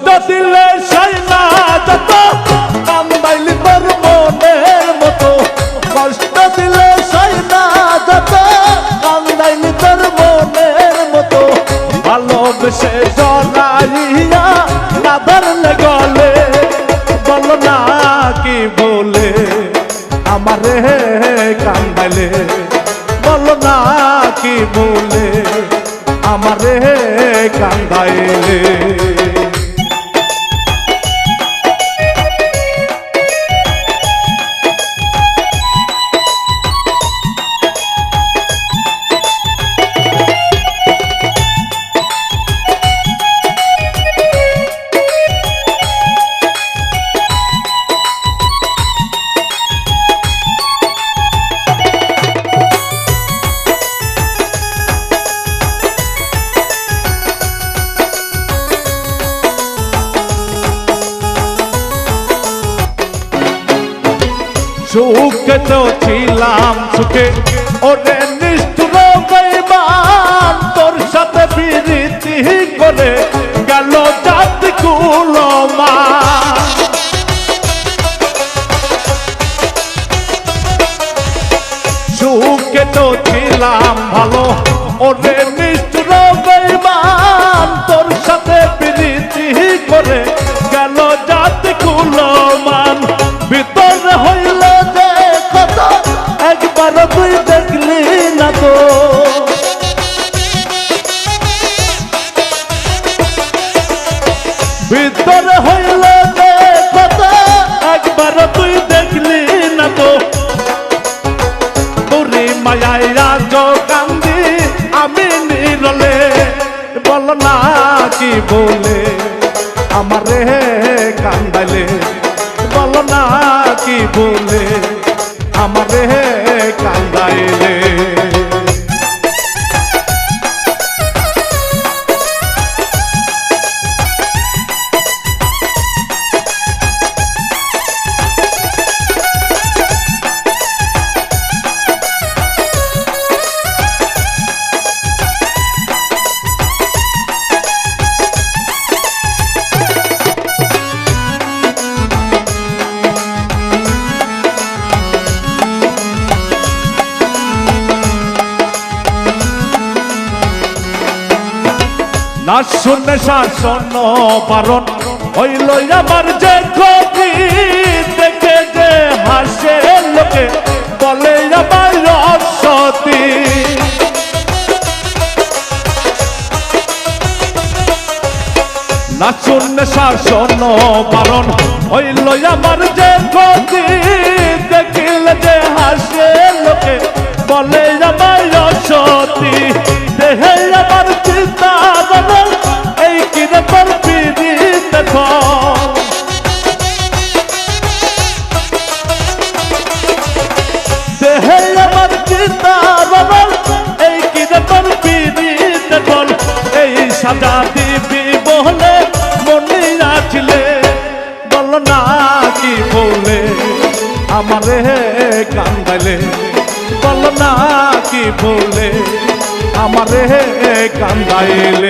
কষ্ট দিলে সাই না যত। কান্দাইলি তোর মনের মতো। কষ্ট দিলে সাই না যত। কান্দাইলি তোর মনের মতো। ভালোবেসে জড়াইয়া না ধরলে গলে। বল না কি বলে? আমারে কান্দাইলে বল না কি বলে? আমারে কান্দাইলে সুখে তো ছিলাম সুখে ওরে নিষ্ঠুর তুই দেখলি না তো হইল তুই দেখলি কান্দি বল আমারে কান্দালে বল না কি বলে আমারে কান্দাইলে না শুনে শাসন বারণ হইল আমার যে কবি দেখে যে হাসে লোকে বলে আমার রসতি না শুনে শাসন বারণ হইল আমার যে কবি দেখিলে যে হাসে লোকে বলে আমার রসতি দেহে আমার সাজা দিবি বলে মনে আছিলে বল না কি বলে, আমারে কান্দাইলে। বল না কি বলে, আমারে কান্দাইলে।